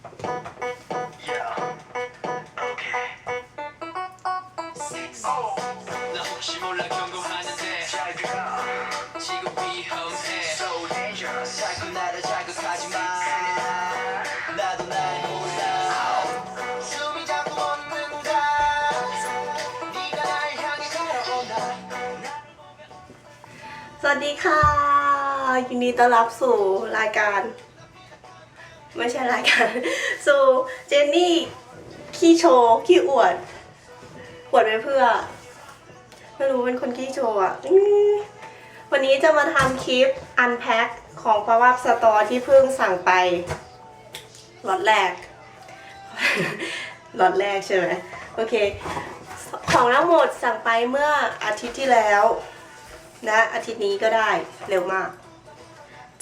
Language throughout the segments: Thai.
สวัสดีค่ะ ยินดีต้อนรับสู่รายการ ไม่ใช่รายการสู่เจนนี่ขี้โชว์ขี้อวดอวดไว้เพื่อ ไม่รู้เป็นคนขี้โชว์อะวันนี้จะมาทำคลิปอันแพ็คของปาวับสตอที่เพิ่งสั่งไปล็อตแรกล็อตแรกใช่ไหมโอเค ของทั้งหมดสั่งไปเมื่ออาทิตย์ที่แล้วนะอาทิตย์นี้ก็ได้เร็วมาก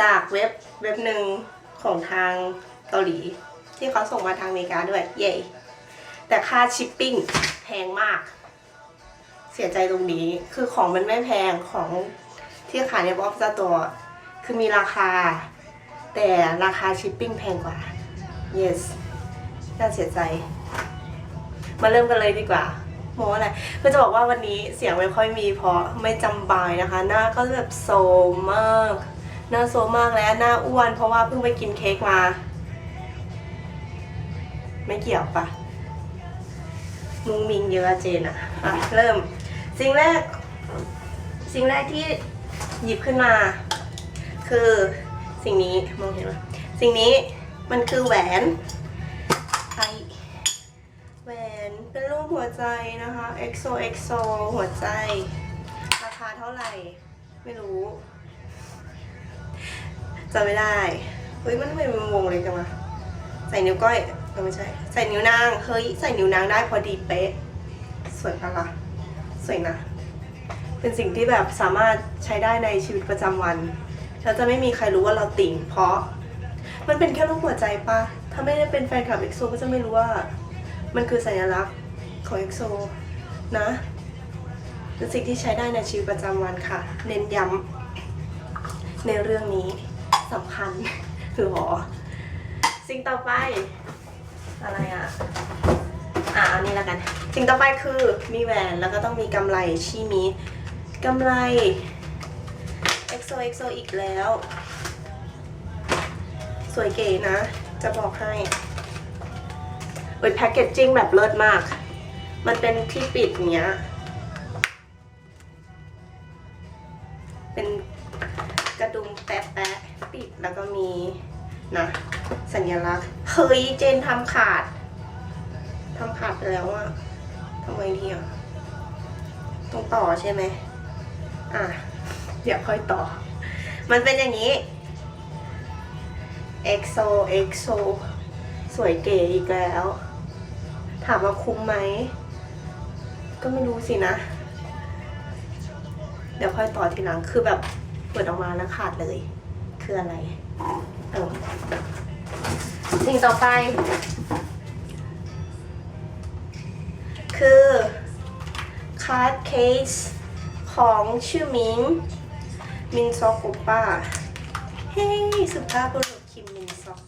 จากเว็บเว็บหนึ่ง ของทางเกาหลี ที่เขาส่งมาทางอเมริกาด้วย เย่แต่ค่าชิปปิ้งแพงมาก เสียใจตรงนี้ คือของมันไม่แพงของที่ขายในบ็อกซ์ตัว คือมีราคา แต่ราคาชิปปิ้งแพงกว่า yes น่าเสียใจ มาเริ่มกันเลยดีกว่าโมอะไรก็จะบอกว่าวันนี้เสียงไม่ค่อยมีเพราะไม่จำบายนะคะ หน้าก็แบบโซมมาก หน้าโซมมากและหน้าอ้วน เพราะว่าเพิ่งไปกินเค้กมา ไม่เกี่ยวปะมุงมิงเยอะอะเจนอะอะ เริ่ม สิ่งแรก สิ่งแรกที่หยิบขึ้นมา คือสิ่งนี้มองเห็นไหมสิ่งนี้มันคือแหวนไอแหวนเป็นรูปหัวใจนะคะ EXO EXO หัวใจ ราคาเท่าไหร่ ไม่รู้ จำไม่ได้ เฮ้ยมันทำไมมันวงเลยจังวะใส่นิ้วก้อยเออไม่ใช่ ใส่นิ้วนาง เฮ้ย ใส่นิ้วนางได้พอดีเป๊ะ สวยปะล่ะ สวยนะ เป็นสิ่งที่แบบสามารถใช้ได้ในชีวิตประจำวันแล้วจะไม่มีใครรู้ว่าเราติ่ง เพราะ มันเป็นแค่รูปหัวใจปะถ้าไม่ได้เป็นแฟนคลับ EXO ก็จะไม่รู้ว่า มันคือสัญลักษณ์ของ EXO นะเป็นสิ่งที่ใช้ได้ในชีวิตประจำวันค่ะ เน้นย้ำในเรื่องนี้ สำคัญหรอสิ่งต่อไป อะไรอะ อะอันนี้แล้วกัน สิ่งต่อไปคือมีแหวนแล้วก็ต้องมีกำไรชีมีกำไร EXO EXO อีกแล้ว สวยเก๋นะ จะบอกให้เอ้ยแพ็กเกจจิ้งแบบเลิศมาก มันเป็นที่ปิดอย่างเงี้ย แล้วก็มีนะสัญลักษณ์ เฮ้ยเจนทำขาดทำขาดไปแล้วอะทำไงดีอะต้องต่อใช่ไหมอะ เดี๋ยวค่อยต่อ มันเป็นอย่างนี้ EXO EXO สวยเก๋อีกแล้ว ถามว่าคุ้มไหม ก็ไม่รู้สินะ เดี๋ยวค่อยต่อทีหลังคือแบบเปิดออกมาแล้วขาดเลย คืออะไรเออสิ่งต่อไป คือคาร์ดเคสของชื่อมิง มินซอกโอป้า เฮ้ยสุภาพบุรุษคิมมินซอก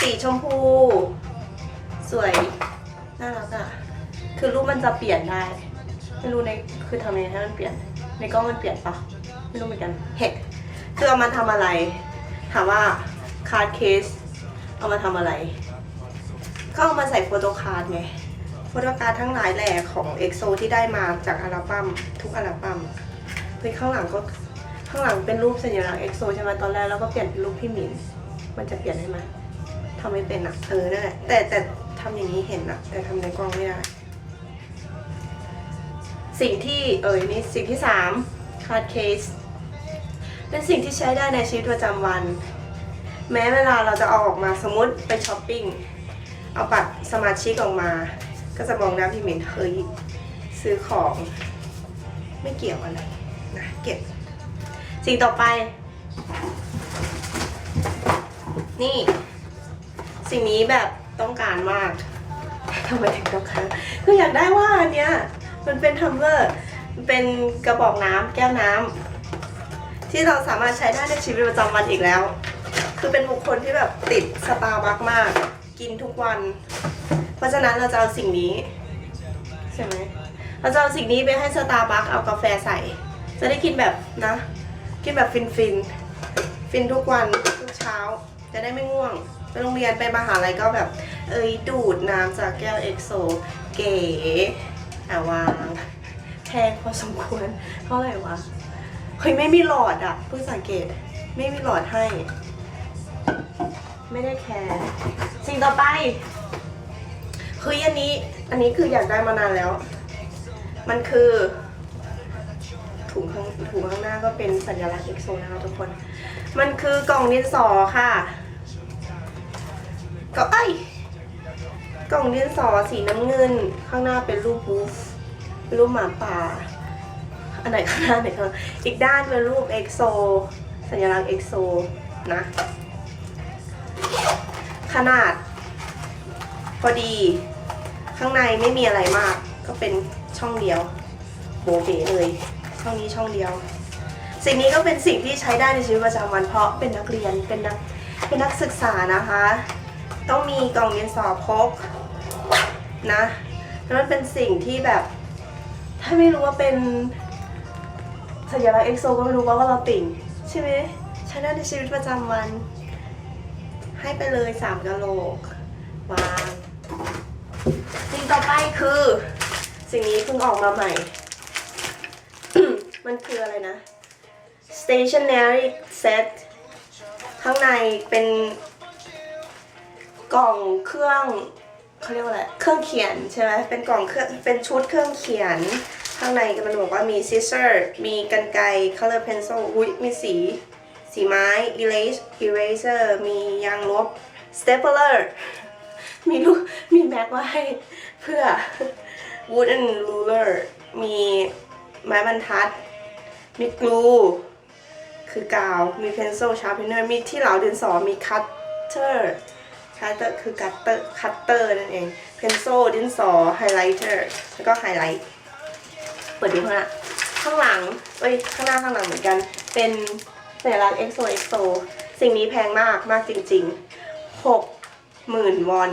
สีชมพู สวย น่ารักอะคือรูปมันจะเปลี่ยนได้ ไม่รู้ใน คือทำยังไงให้มันเปลี่ยน ในกล้องมันเปลี่ยนปะไม่รู้เหมือนกันเห็ด คือเอามาทำอะไร ถามว่าคาร์ดเคส เอามาทำอะไร ก็เอามาใส่โฟโต้คาร์ดไง โฟโต้การ์ดทั้งหลายแหล่ของ EXO ที่ได้มาจากอัลบั้มทุกอัลบั้มเฮ้ยข้างหลังก็ข้างหลังเป็นรูปสัญลักษณ์ EXO ใช่ไหมตอนแรกแล้วก็เปลี่ยนเป็นรูปพี่หมินมันจะเปลี่ยนได้ไหมทำไม่เป็นอะเออนั่นแหละแต่แต่ทำอย่างนี้เห็นอะแต่ทำในกล้องไม่ได้ สิ่งที่เอ่ยนี่สิ่งที่สามคาร์ดเคส เป็นสิ่งที่ใช้ได้ในชีวิตประจำวัน แม้เวลาเราจะเอาออกมาสมมติไปช้อปปิ้ง เอาบัตรสมาชิกออกมา ก็จะมองหน้าพี่หมินเฮ้ยซื้อของไม่เกี่ยวอะไรนะเก็บ สิ่งต่อไป นี่ สิ่งนี้แบบต้องการมากทำไมถึงต้องการคืออยากได้ว่าอันเนี้ยมันเป็นทัมเบอร์เป็นกระบอกน้ำแก้วน้ำ ที่เราสามารถใช้ได้ในชีวิตประจำวันอีกแล้ว คือเป็นบุคคลที่แบบติดสตาร์บัคมาก กินทุกวัน เพราะฉะนั้นเราจะเอาสิ่งนี้ใช่ไหมเราจะเอาสิ่งนี้ไปให้สตาร์บัคเอากาแฟใส่ จะได้กินแบบนะ กินแบบฟินฟินๆฟินทุกวันทุกเช้า จะได้ไม่ง่วงไปโรงเรียนไปมหาลัยก็แบบ เอ้ยดูดน้ำจากแก้วเอ็กโซเก๋อะวางแพงพอสมควรเท่าไหร่วะ เฮ้ยไม่มีหลอดอะเพิ่งสังเกต ไม่มีหลอดให้ ไม่ได้แคร์สิ่งต่อไปเฮ้ยอันนี้ อันนี้คืออยากได้มานานแล้ว มันคือ ถุงข้างถุงข้างหน้าก็เป็นสัญลักษณ์เอ็กโซนะคะทุกคน มันคือกล่องดินสอค่ะก็ไอยกล่องดินสอสีน้ำเงิน ข้างหน้าเป็นรูปบูฟรูปหมาป่า อันไหนข้างหน้าไหนข้างหลังอีกด้านเป็นรูปเอ็กโซสัญลักษณ์เอ็กโซนะ ขนาด พอดี ข้างในไม่มีอะไรมาก ก็เป็นช่องเดียว โบเบเลยช่องนี้ช่องเดียว สิ่งนี้ก็เป็นสิ่งที่ใช้ได้ในชีวิตประจำวันเพราะเป็นนักเรียนเป็นนักเป็นนักศึกษานะคะ ต้องมีกล่องเรียนสอบพกนะแล้วมันเป็นสิ่งที่แบบ ถ้าไม่รู้ว่าเป็น สัญลักษณ์เอ็กโซก็ไม่รู้ว่าว่าเราติ่ง ใช่ไหมใช้ได้ในชีวิตประจำวัน ให้ไปเลยสามกะโหลกวางสิ่งต่อไปคือ สิ่งนี้เพิ่งออกมาใหม่ มันคืออะไรนะ stationary set ข้างในเป็นกล่องเครื่องเขาเรียกว่าอะไร เครื่องเขียนใช่ไหมเป็นกล่องเครื่อง เป็นชุดเครื่องเขียน ข้างในก็มันบอกว่ามี scissor มีกันไกร color pencil อุ้ยมีสี สีไม้ erase eraser มียางลบ stapler มีลูกมีแม็กไว้ให้เพื่อ wooden ruler มีไม้บรรทัด มีกลูคือกาว มี pencil sharpener มีที่เหลาดินสอ มี cutter cutter คือ cutter cutter นั่นเอง pencil ดินสอ highlighter แล้วก็ highlight เปิดดูข้างหน้าข้างหลังเอ้ยข้างหน้าข้างหลังเหมือนกัน เป็นสัญลักษณ์ EXO EXO สิ่งนี้แพงมากมากจริงๆหกหมื่นวอน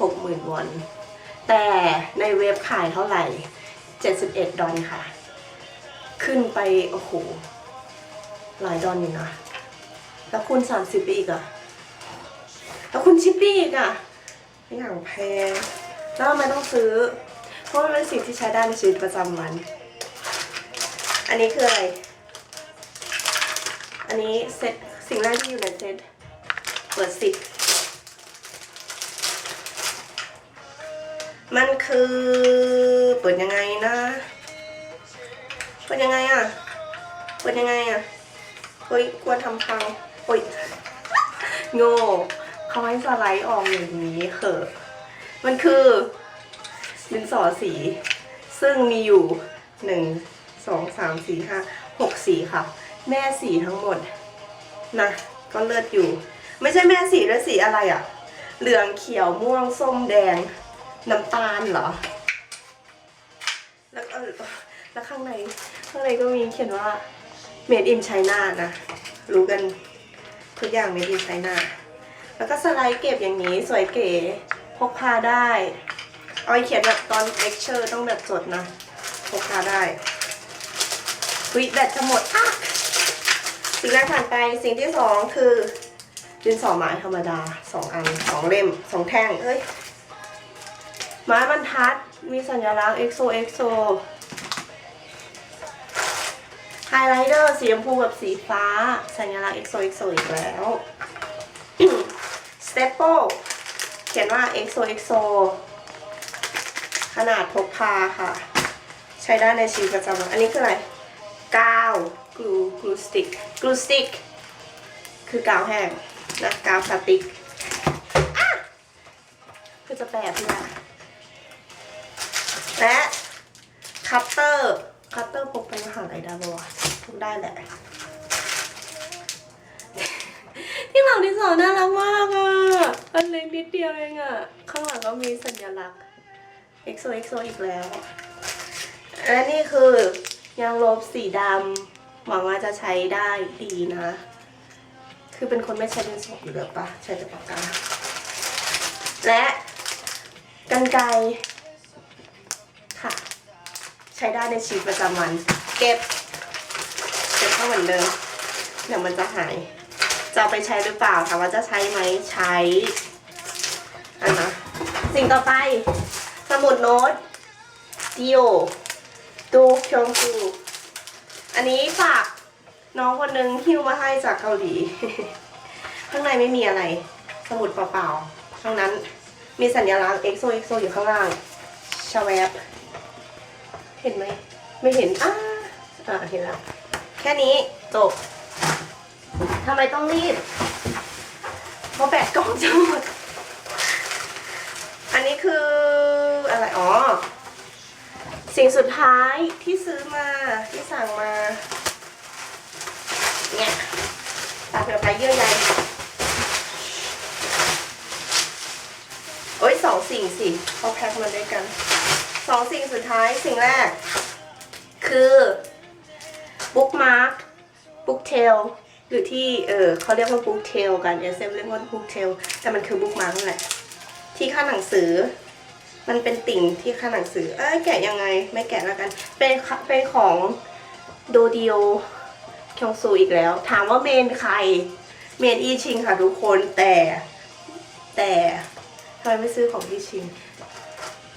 หกหมื่นวอน แต่ในเว็บขายเท่าไหร่ 71 ดอลค่ะ ขึ้นไป โอ้โห หลายดอลอยู่นะ แล้วคุณ30ไปอีกอะแล้วคุณชิปปี้อีกอะอย่างแพง แล้วทำไมต้องซื้อ ราะมันเป็นสิ่งที่ใช้ได้ในชีวิตประจำวัน อันนี้คืออะไร อันนี้เซตสิ่งแรกที่อยู่ในเซตเปิดสิมันคือเปิดยังไงนะ เปิดยังไงอะเปิดยังไงอะเฮ้ยกลัวทำพังโอ้ยโง่เขาให้สไลด์ออกอย่างนี้เขอะมันคือ ดินสอสี ซึ่งมีอยู่หนึ่งสองสามสี่ห้าหกสีค่ะ แม่สีทั้งหมดนะก็เลือดอยู่ ไม่ใช่แม่สีแล้วสีอะไรอะเหลืองเขียวม่วงส้มแดง น้ำตาลเหรอ แล้วแล้วข้างในข้างในก็มีเขียนว่า made in China นะ รู้กันทุกอย่าง made in China แล้วก็สไลด์เก็บอย่างนี้สวยเก๋ พกพาได้ เอาไว้เขียนแบบตอนเลคเชอร์ต้องแบบจดนะพกพาได้วิแบตจะหมดอะสิ่งแรกผ่านไปสิ่งที่สองคือดินสอไม้ธรรมดาสองอันสองเล่มสองแท่งเอ้ยไม้บรรทัดมีสัญลักษณ์ EXO EXO ไฮไลท์เดอร์สีชมพูกับสีฟ้า สัญลักษณ์ EXO EXO อีกแล้ว Staple เขียนว่า EXO EXO ขนาดพกพาค่ะ ใช้ได้ในชีวิตประจำวันอันนี้คืออะไรกาวกลูกลูสติกกลูสติกคือกาวแห้งนะกาวสติกอะคือจะแปลเพื่อและคัตเตอร์คัตเตอร์พกไปมหาลัยได้ปะวะพกได้แหละที่หลังที่สองน่ารักมากอะอันเล็กนิดเดียวเองอะ ข้างหลังก็มีสัญลักษณ์ XOXO อีกแล้ว และนี่คือยางลบสีดำหวังว่าจะใช้ได้ดีนะ คือเป็นคนไม่ใช้ดินสออยู่แล้วปะใช้แต่ปากกา และกันไกค่ะ ใช้ได้ในชีวิตประจำวัน เก็บ เก็บเข้าเหมือนเดิมเดี๋ยวมันจะหาย จะเอาไปใช้หรือเปล่าถามว่าจะใช้ไหมใช้อันนะสิ่งต่อไป สมุดโน้ตดิโอดูชงซูอันนี้ฝากน้องคนหนึงฮิ้วมาให้จากเกาหลี ข้างในไม่มีอะไร สมุดเปล่าๆทั้งนั้นมีสัญลักษณ์ EXO EXO อยู่ข้างล่างชาแวบเห็นไหม ไม่เห็น อ้าอ่าเห็นแล้ว แค่นี้จบทำไมต้องรีบเพราะแบตกล้องจะหมด อันนี้คือ อะไร อ๋อ สิ่งสุดท้ายที่ซื้อมาที่สั่งมา เนี่ยตาเผือไปเยื่อใยโอ้ยสองสิ่งสิเขาแพ็คมาด้วยกันสองสิ่งสุดท้ายสิ่งแรก คือบุ๊กมาร์กบุ๊กเทลหรือที่เออเขาเรียกว่าบุ๊กเทลกันเอสเเรียกว่าบุ๊กเทลแต่มันคือบุ๊กมาร์กนั่นแหละที่ข้างหนังสือ มันเป็นติ่งที่ข้างหนังสือ เอ้ยแกะยังไง ไม่แกะแล้วกัน เป็นเป็นของโดดิโอคยองซูอีกแล้ว ถามว่าเมนใคร เมนอีชิงค่ะทุกคนแต่แต่ทำไมไม่ซื้อของอีชิง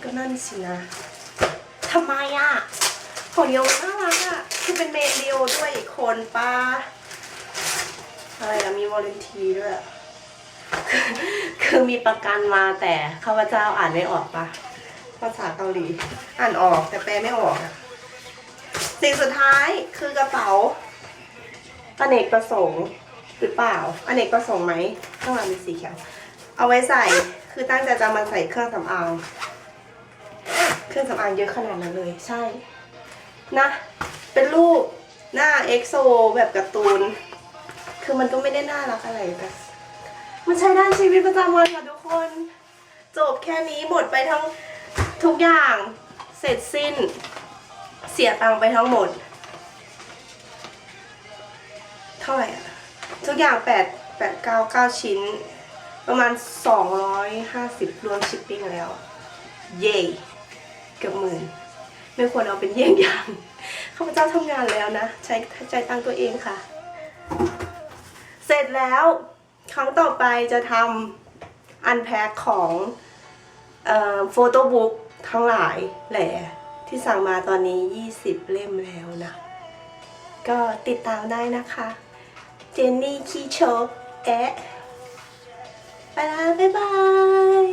ก็นั่นสินะทำไมอะของโยน่ารักอะคือเป็นเมนเดียวด้วยอีกคนป้าอะไรอะมีวอลเนทีด้วย คือมีประกันมาแต่ข้าพเจ้าอ่านไม่ออกปะภาษาเกาหลี อ่านออกแต่แปลไม่ออกอะสิ่งสุดท้ายคือกระเป๋าอเนกประสงค์หรือเปล่าอเนกประสงค์ไหมข้างหลังมีสีเขียว เอาไว้ใส่คือตั้งใจจะมาใส่เครื่องสำอางเครื่องสำอางเยอะขนาดนั้นเลยใช่ นะ เป็นรูปหน้าเอ็กโซแบบการ์ตูน คือมันก็ไม่ได้น่ารักอะไรแต่ มันใช้ได้ชีวิตประจำวันค่ะทุกคน จบแค่นี้หมดไปทั้งทุกอย่างเสร็จสิ้น เสียตังไปทั้งหมด เท่าไหร่อะทุกอย่างแปดแปดเก้าเก้าชิ้น ประมาณสองร้อยห้าสิบรวมชิปปิ้งแล้ว เย่เกือบหมื่นไม่ควรเอาเป็นเยี่ยงอย่างข้าพเจ้าทำงานแล้วนะ ใช้ใจตังตัวเองค่ะ เสร็จแล้ว ครั้งต่อไปจะทำอันแพ็คของโฟโต้บุ๊กทั้งหลายแหละที่สั่งมาตอนนี้ 20 เล่มแล้วนะ ก็ติดตามได้นะคะ เจนนี่คีโชกแอะไปแล้วบ๊ายบาย